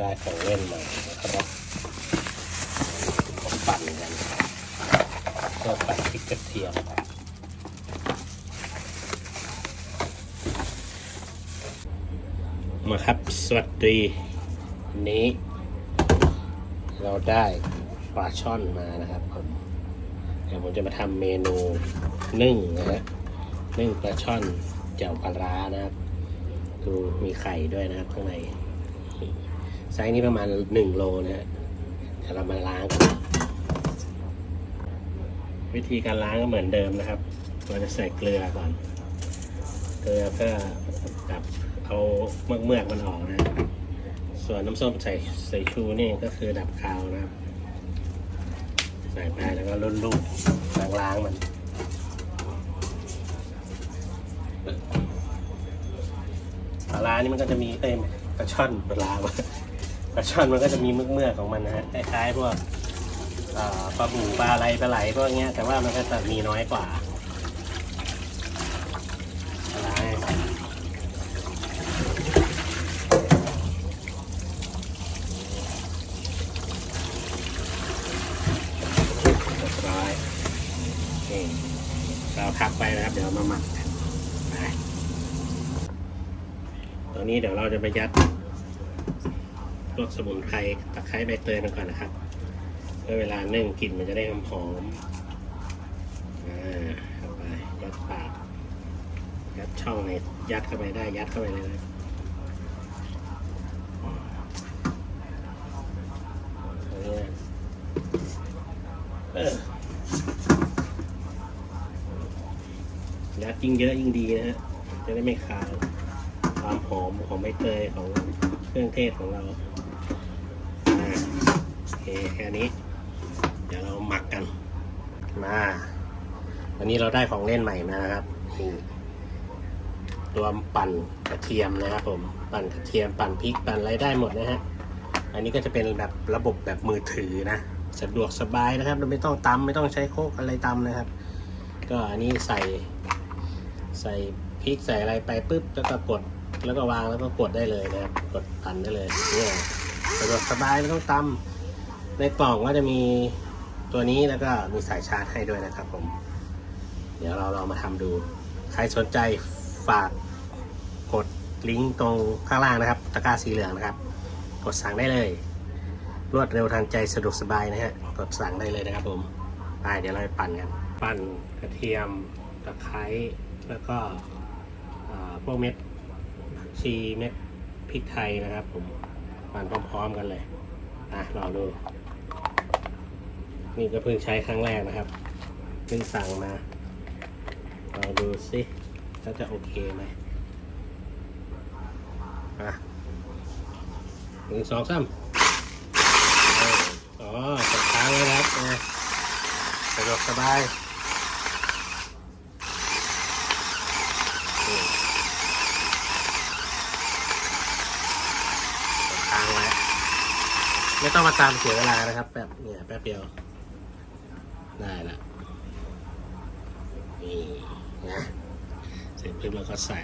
ได้ของเล่นม่นะครับผมปั่นกันเพื่อปั่นพริกกระเทียมมาครับ สวัสดีนนี้ เราได้ปลาช่อนมานะครับผมเดี๋ยวผมจะมาทำเมนูนึ่งนะฮะนึ่งปลาช่อนแจ่วปลาร้านะครับดูมีไข่ด้วยนะครับข้างใน ไซส์นี้ประมาณหนึ่งโลนะฮะเดี๋ยวเรามาล้างกันวิธีการล้างก็เหมือนเดิมนะครับ เราจะใส่เกลือก่อน เกลือเพื่อดับเอาเมือกเมือกๆมันออกนะ ส่วนน้ำส้มใส่ใส่ชูนี่ก็คือดับคาวนะครับ ใส่ไปแล้วก็รุ่นๆล้างล้างๆมันปลาร้านี่มันก็จะมีเอ้ยปลาช่อนปลาร้า ปลาช่อนมันก็จะมีเมือกเมือกของมันนะฮะคล้ายๆพวกปลาบูปลาอะไรปลาไหลพวกเงี้ยแต่ว่ามันก็จะมีน้อยกว่าปลาร้าเนี่ยเรียบร้อยเราพักไปนะครับ เดี๋ยวมาหมักกันตอนนี้เดี๋ยวเราจะไปยัด พวกสมุนไพรตะไคร้ใบเตยลงก่อนนะครับเพื่อเวลานึ่งกลิ่นมันจะได้หอมหอมอ่าเข้าไปยัดปากยัดช่องในยัดเข้าไปได้ยัดเข้าไปเลยนะยัดยิ่งเยอะยิ่งดีนะฮะจะได้ไม่คาวความหอมของใบเตยของเครื่องเทศของเรา เคแค่นี้ เดี๋ยวเราหมักกัน มา วันนี้เราได้ของเล่นใหม่มานะครับนี่รวปั่นกระเทียมนะครับผม ปั่นกระเทียมปั่นพริกปั่นอะไรได้หมดนะฮะ อันนี้ก็จะเป็นแบบระบบแบบมือถือนะ สะดวกสบายนะครับ เราไม่ต้องตำไม่ต้องใช้โคกอะไรตำนะครับ ก็อันนี้ใส่ ใส่พริกใส่อะไรไปปุ๊บแล้วก็กดแล้วก็วางแล้วก็กดได้เลยนะครับ กดปั่นได้เลยเนี่ยสะดวกสบายไม่ต้องตำ ในกล่องก็จะมีตัวนี้แล้วก็มีสายชาร์จให้ด้วยนะครับผม เดี๋ยวเราลองมาทำดู ใครสนใจฝากกดลิงก์ตรงข้างล่างนะครับ ตะกร้าสีเหลืองนะครับ กดสั่งได้เลย รวดเร็วทันใจสะดวกสบายนะฮะ กดสั่งได้เลยนะครับผมไปเดี๋ยวเราไปปั่นกัน ปั่นกระเทียมตะไคร้แล้วก็พวกเม็ดชีเม็ดพริกไทยนะครับผม ปั่นพร้อมๆกันเลยอะลองดู นี่ก็เพิ่งใช้ครั้งแรกนะครับ เพิ่งสั่งมาลองดูสิถ้าจะโอเคไหมอะหนึ่งสองสามอ๋อกดค้างไว้นะครับสะดวกสบายนี่กดค้างไว้ ไม่ต้องมาตามเสียเวลานะครับแบบเนี่ยแป๊บเดียว ได้ละนี่นะเสร็จปุ๊บเราก็ใส่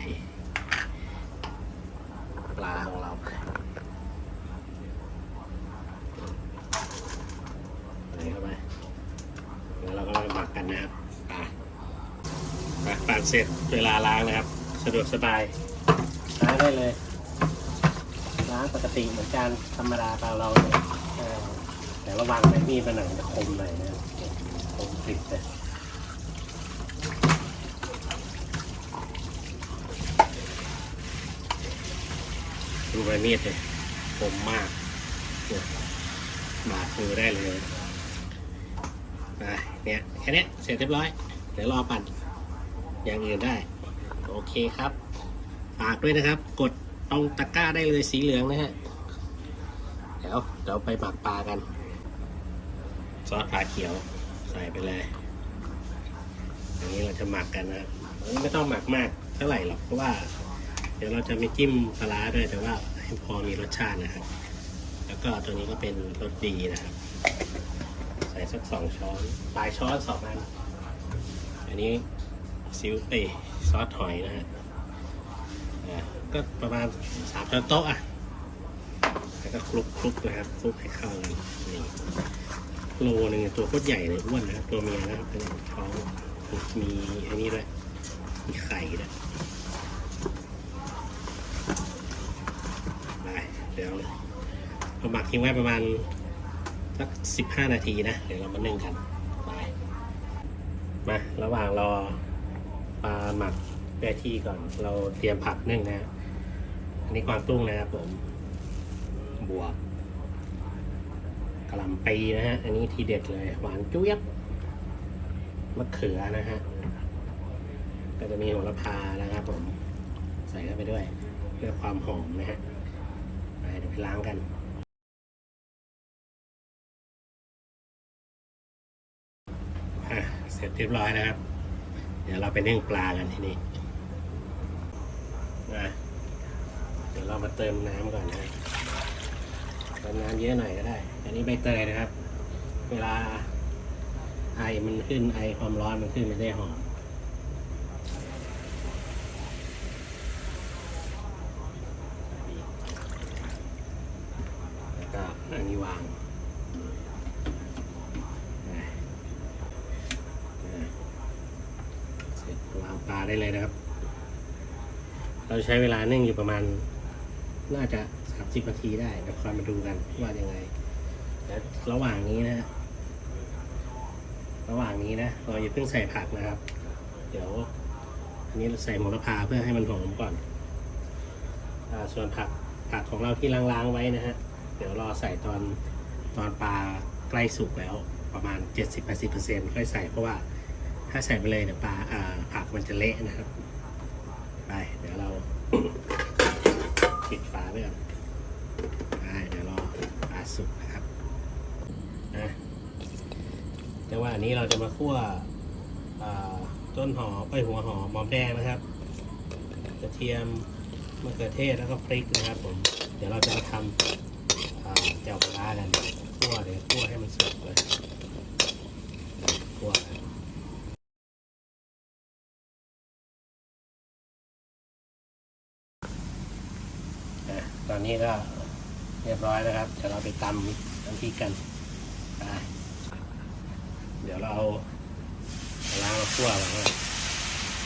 ปลาของเราไปใส่เข้าไปแล้วเราก็มาหมักกันนะครับไปไปปั่นเสร็จเวลาล้างนะครับ สะดวกสบายล้างได้เลยล้างปกติเหมือนการธรรมดาเปลาเราเลยแต่ระวังไม่มีดมันหนังจะคมหน่อยนะ คมกริบเลยดูใบมีดเลยคมมากเนี่ยบาดมือได้เลยไปเนี่ยแค่นี้เสร็จเรียบร้อย เดี๋ยวรอปั่นอย่างอื่นได้ โอเคครับฝากด้วยนะครับ กดตรงตะกร้าได้เลยสีเหลืองนะฮะ เดี๋ยวเดี๋ยวไปหมักปลากัน ซอสปลาเขียว ใส่ไปเลยอันนี้เราจะหมักกันนะครับไม่ต้องหมักมากเท่าไหร่หรอกเพราะว่า เดี๋ยวเราจะไม่จิ้มปลาร้าด้วยแต่ว่าให้พอมีรสชาตินะครับ แล้วก็ตัวนี้ก็เป็นรสดีนะครับ ใส่สักสองช้อนปลายช้อนสองอันอันนี้ซิวเอยซอสหอยนะฮะอ่าก็ประมาณสามช้อนโต๊ะอะแล้วก็คลุกคลุกนะครับคลุกให้เข้ากันนี่ โลหนึงตัวโคตรใหญ่เลยอ้วนนะครับตัวเมียนะครับเป็นท้องมีอันนี้ด้วยมีไข่ด้วยไปเดี๋ยวเราหมักทิ้งไว้ประมาณสักสิบห้านาทีนะ เดี๋ยวเรามานึ่งกันไปมาระหว่างรอปลาหมักได้ที่ก่อน เราเตรียมผักนึ่งนะอันนี้กวางตุ้งนะครับผมบวก กะหล่ำปีนะฮะ อันนี้ทีเด็ดเลย หวานจุ๊ยบมะเขือนะฮะ ก็จะมีโหระพานะครับผม ใส่เข้าไปด้วย เพื่อความหอมนะฮะไปเดี๋ยวไปล้างกันอะเสร็จเรียบร้อยนะครับ เดี๋ยวเราไปนึ่งปลากันที่นี่อะเดี๋ยวเรามาเติมน้ำก่อนนะเติมน้ำเยอะหน่อยก็ได้ อันนี้ใบเตยนะครับ เวลาไอมันขึ้นไอความร้อนมันขึ้นมันได้หอมแล้วก็อันนี้วางเสร็จวางปลาได้เลยนะครับ เราใช้เวลานึ่งอยู่ประมาณ น่าจะสามสิบนาทีได้เดี๋ยวคอยมาดูกันว่ายังไง ระหว่างนี้นะ ระหว่างนี้นะ เราอย่าเพิ่งใส่ผักนะครับ เดี๋ยว อันนี้เราใส่โหระพาเพื่อให้มันหอมก่อนอส่วนผักผักของเราที่ล้างๆไว้นะฮะ เดี๋ยวรอใส่ตอนตอนปลาใกล้สุกแล้วประมาณ 70-80%ค่อยใส่เพราะว่าถ้าใส่ไปเลยเดี๋ยปลาผักมันจะเละนะครับ ไป เดี๋ยวเราปิดฝาไว้ก่อนเดี๋ยวรอปลาสุกนะครับ นะแต่ว่าอันนี้เราจะมาคั่วต้นหอมไปหัวหอมหอมแดงนะครับกระเทียมมะเขือเทศแล้วก็พริกนะครับผม เดี๋ยวเราจะมาทำแจ่วปลากันคั่วเดี๋ยวคั่วให้มันสุกเลยคั่วกันะตอนนี้ก็เรียบร้อยแล้วครับ เดี๋ยวเราไปตำน้ำพริกกัน เดี๋ยวเราเอาปลาร้ามาคั่วก่อนนะ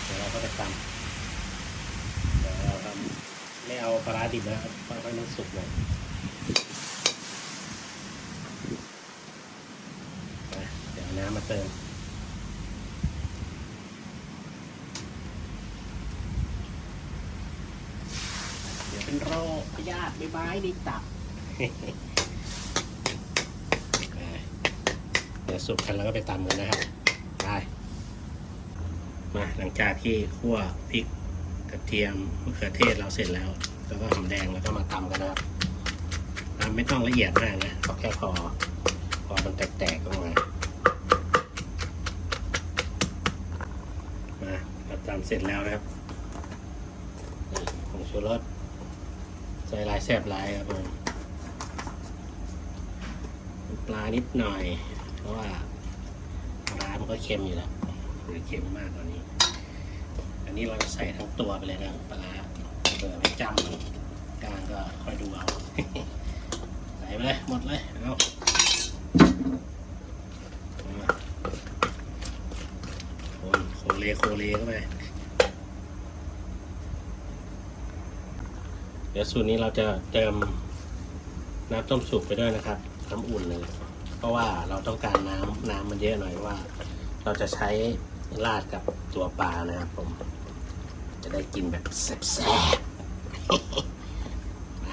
เดี๋ยวเราก็ไปตำเดี๋ยวเราทำไม่เอาปลารดิบนะครับเพราะให้มันสุกหน่อยเดี๋ยวน้ำมาเติมเดี๋ยวเป็นโรคพยาธิใบไม้ในตับ เดี๋ยวสุกกันแล้วก็ไปตำกันนะครับไปมาหลังจากที่คั่วพริกกระเทียมมะเขือเทศเราเสร็จแล้ว แล้วก็หอมแดงแล้วก็มาตำกันนะครับตำไม่ต้องละเอียดมากนะเอาแค่พอพอมันแตกๆออกมามาเราตำเสร็จแล้วนะครับนี่ผงชูรสใส่ลายแซบลายครับผมปลานิดหน่อย เพราะว่าปลาร้ามันก็เค็มอยู่แล้วหรือเค็มมากกว่านี้ อันนี้เราจะใส่ทั้งตัวไปเลยนะปลาร้าเปิดไปจำกลางก็ค่อยดูเอาใส่ไปเลยหมดเลยเอามาคนโคเลโคเลเข้าไปเดี๋ยวสูตรนี้เราจะเติมน้ำต้มสุกไปด้วยนะครับน้ำอุ่นเลยเพ ราะว่าเราต้องการน้ำน้ำมันเยอะหน่อยว่า เราจะใช้ราดกับตัวปลานะครับผม จะได้กินแบบแซ่บๆไป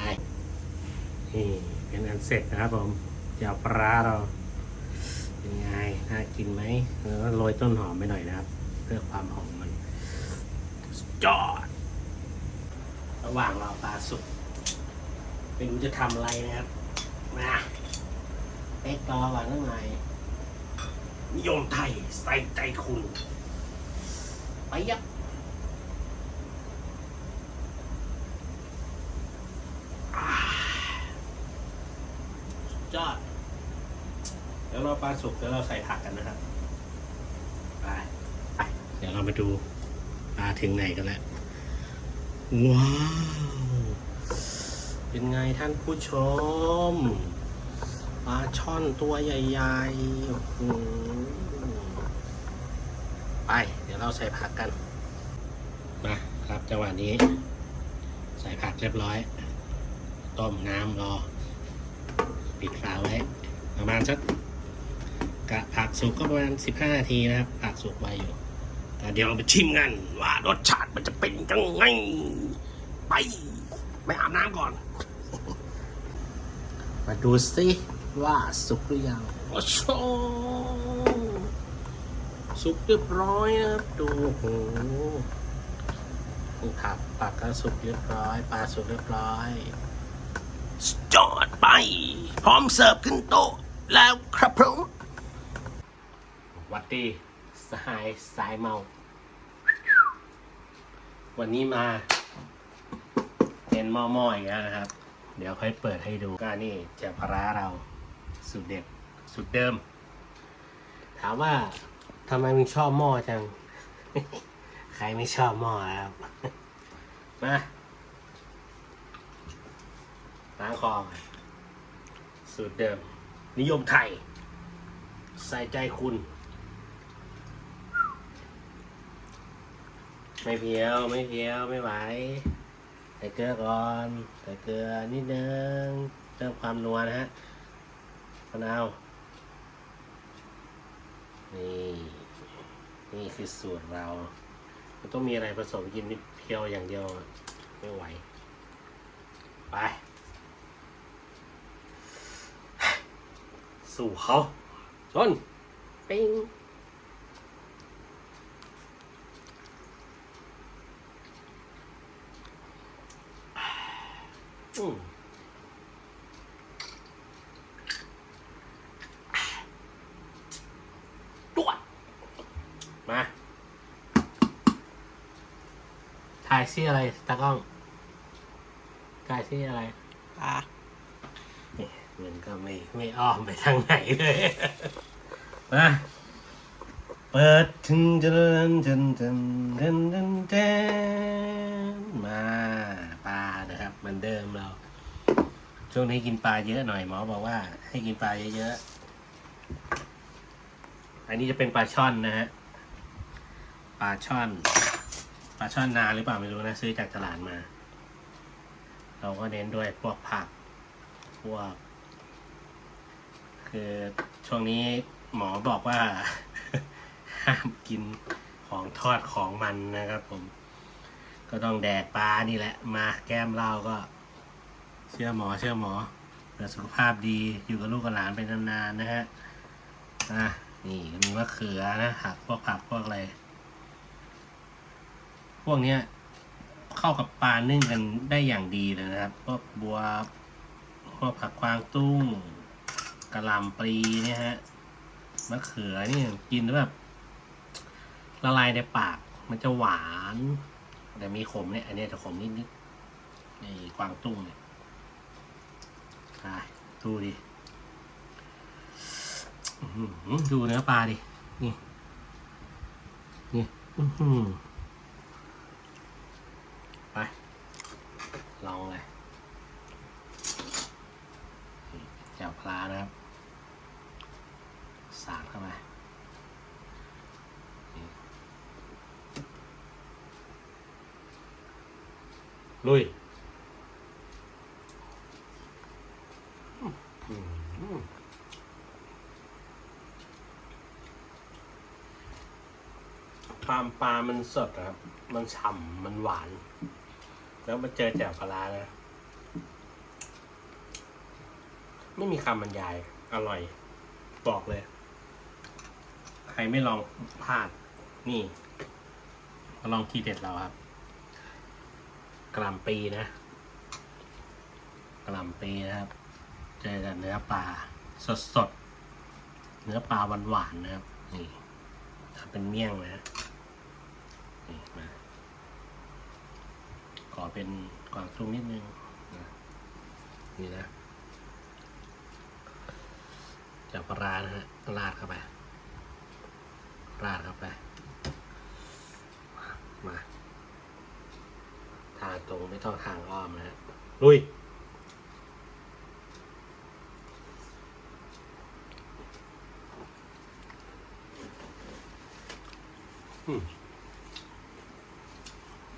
นี่เป็นอันเสร็จนะครับผมเจียวปลาเราเป็นไงน่ากินไหมแล้วก็โรยต้นหอมไปหน่อยนะครับ เพื่อความหอมมันสุดยอด ระหว่างรอปลาสุกไม่รู้จะทำอะไรนะครับมา เอ็กตอก่อนตั้งไงนิยมไทยใส่ใจคุณ ไปยับอ่าสุดยอดเดี๋ยวเราปลาสุกแล้วเราใส่ผักกันนะครับไปไปเดี๋ยวเรามาดูปลาถึงไหนกันแล้ว ว้าว เป็นไงท่านผู้ชมปลาช่อนตัวใหญ่ๆโอ้โหไป เดี๋ยวเราใส่ผักกัน มาครับจังหวะนี้ ใส่ผักเรียบร้อย ต้มน้ำรอ ปิดฝาไว้ ประมาณสักกะผักสุกก็ประมาณ 15 นาทีนะครับ ผักสุกไว้อยู่แต่เดี๋ยวเราไปชิมกัน ว่ารสชาติมันจะเป็นยังไง ไป ไปอาบน้ำก่อน มาดูสิ ว่าสุกหรือยังโอ้โหสุกเรียบร้อยนะครับดูโอ้โหนี่ผักผักก็สุกเรียบร้อยปลาสุกเรียบร้อยจอดไป พร้อมเสิร์ฟขึ้นโต๊ะแล้วครับผมหวัดดีสหายสายเมา วันนี้มา เป็นหม้อๆอีกแล้วนะครับ เดี๋ยวค่อยเปิดให้ดูก็นี่เจะพร้าเรา สุดเด็ดสุดเดิม ถามว่าทำไมมึงชอบหม้อจัง ใครไม่ชอบหม้อครับมาล้างคอก่อนสูตรเดิม นิยมไทย ใส่ใจคุณไม่เพียว ไม่เพียว ไม่ไหวใส่เกลือก่อน ใส่เกลือนิดนึงเพิ่มความนัวนะฮะ มะนาว นี่ นี่คือสูตรเรามันต้องมีอะไรผสมกินนิดเพียวอย่างเดียวอะไม่ไหว ไป สู่เขาชนปิ้งอืมตรวจมา ถ่ายซี่อะไรตากล้องถ่ายซี่อะไรปลาเนี่ยมันก็ไม่ไม่อ้อมไปทางไหนเลย มาเปิดทึนเจริญเจนเจนเจนเจนเจนมาปลานะครับเหมือนเดิมเรา ช่วงนี้กินปลาเยอะหน่อยหมอบอกว่า ให้กินปลาเยอะๆอันนี้จะเป็นปลาช่อนนะฮะปลาช่อนป ลาช่อนนาหรือเปล่าไม่รู้นะซื้อจากตลาดมา เราก็เน้นด้วยพวกผักพวก คือช่วงนี้หมอบอกว่า ห้ามกินของทอดของมันนะครับผม ก็ต้องแดกปลานี่แหละ มาแก้มเหล้าก็ เชื่อหมอเชื่อหมอเพื่อสุขภาพดีอยู่กับลูกกับหลานไปนานๆนะฮะอะนี่มีมะเขือนะผักพวกผักพวกอะไร พวกเนี้ยเข้ากับปลานึ่งกันได้อย่างดีเลยนะครับพวกบัวพวกผักกวางตุ้งกระหล่ำปลีเนี่ยฮะมะเขือนี่กินแล้วแบบละลายในปาก มันจะหวาน แต่มีขมเนี่ย อันนี้จะขมนิดๆในกวางตุ้งเนี่ยดูดิดูเนื้อปลาดิ นี่ นี่ อือหือไป ลองเลยแจ่วปลานะครับ สาดเข้าไปนี่ลุยอืมความปลามันสดนะครับ มันฉ่ำ มันหวาน แล้วมาเจอแจ่วปลาร้านะไม่มีคำบรรยาย อร่อย บอกเลย ใครไม่ลองพลาด นี่มาลองทีเด็ดเราครับกระหลำปีนะกระหลำปีนะครับ เจอกับเนื้อปลาสดสดๆเนื้อปลาหวานหวานๆนะครับ นี่ทำเป็นเมี่ยงนะ ขอเป็นกวางตุ้งนิดนึงนะนี่นะจับปลานะฮะลาดเข้าไปลาดเข้าไป มาทางตรงไม่ต้องทางอ้อมนฮะลุย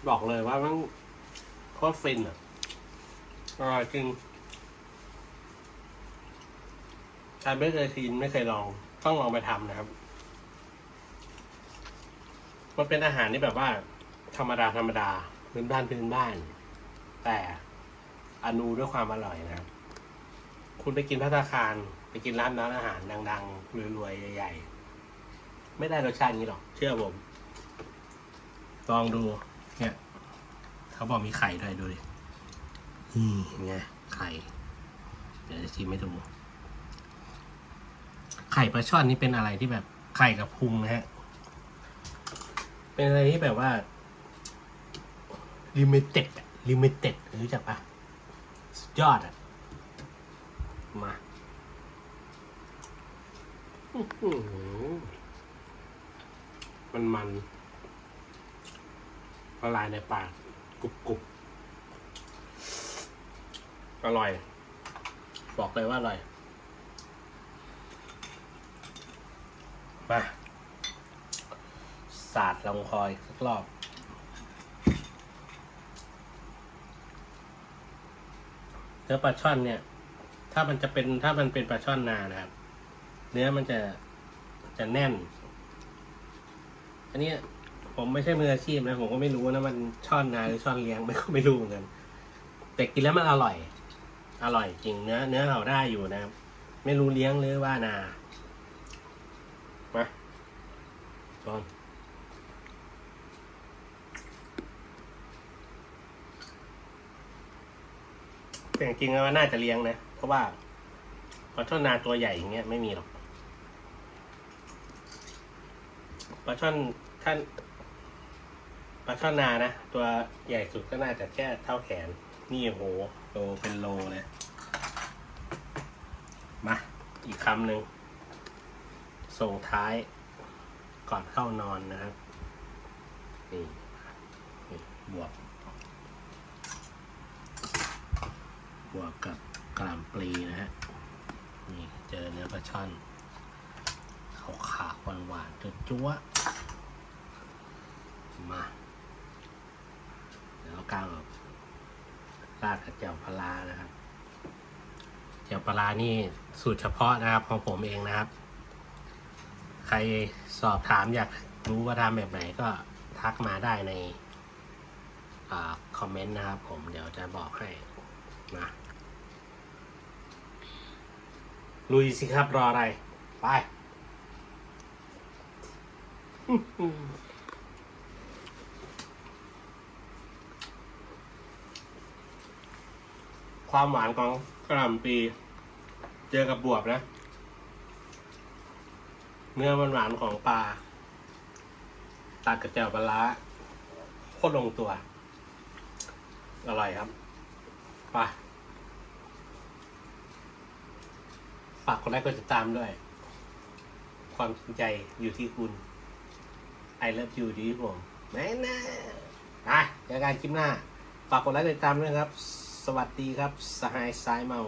บอกเลยว่ามัน ตรฟินอะอร่อยจริงใครไม่เคยกินไม่เคยลอง ต้องลองไปทำนะครับ มันเป็นอาหารที่แบบว่า ธรรมดาธรรมดาพื้นบ้านพื้นบ้าน แต่อนูด้วยความอร่อยนะครับ คุณไปกินพัตตาคาร ไปกินร้านร้านอาหารดังๆรวยๆใหญ่ ๆ ไม่ได้รสชาตินี้หรอก เชื่อผม ลองดูเนี่ย เขาบอกมีไข่ด้วยดูดินี่ไงไข่ เดี๋ยวจะชิมให้ดู ไข่ปลาช่อนนี่เป็นอะไรที่แบบไข่กับพุงนะฮะ เป็นอะไรที่แบบว่าลิมิเต็ดลิมิเต็ดรู้จักปะสุดยอดอะ มาอมันมันละลายในปาก กรุบกรุบอร่อย บอกเลยว่าอร่อย มาสาดลงคอยสักรอบเนื้อปลาช่อนเนี่ย ถ้ามันจะเป็นถ้ามันเป็นปลาช่อนนานะครับ เนื้อมันจะจะแน่น อันนี้ ผมไม่ใช่มืออาชีพนะ ผมก็ไม่รู้นะมันช่อนนาหรือช่อนเลี้ยงไม่ก็ไม่รู้เหมือนกันแต่กินแล้วมันอร่อย อร่อยจริงเนื้อ เนื้อเขาได้อยู่นะครับ ไม่รู้เลี้ยงหรือว่านามาจอนแต่จริงๆแล้วน่าจะเลี้ยงนะ เพราะว่าปลาช่อนนาตัวใหญ่อย่างเงี้ยไม่มีหรอกปลาช่อนท่าน ปลาช่อนนานะ ตัวใหญ่สุดก็น่าจะแค่เท่าแขน นี่โหโลเป็นโลเลย มา อีกคำหนึ่ง ส่งท้ายก่อนเข้านอนนะครับ นี่นี่บวก บวกกับกล่ำปลีนะฮะ นี่เจอเนื้อปลาช่อนขาวขาหวานหวานจุ๊วๆมา เดี๋ยวกลางราดกับแจ่วปลานะครับแจ่วปลานี่สูตรเฉพาะนะครับของผมเองนะครับ ใครสอบถามอยากรู้ว่าทำแบบไหนก็ทักมาได้ในอคอมเมนต์นะครับ ผมเดี๋ยวจะบอกให้นะลุยสิครับรออะไร ไป ความหวานของกระหล่ำปี เจอกับบวบนะ เนื้อหวานๆของปลาตัดกับแจ่วปลาร้าโคตรลงตัว อร่อยครับไปฝากกดไลค์กดติดตามด้วย ความสนใจอยู่ที่คุณ I love you ดีผมแม่น่าไปเจอกันคลิปหน้า ฝากกดไลค์กติดตามด้วยครับ สวัสดีครับ สหายสายเมา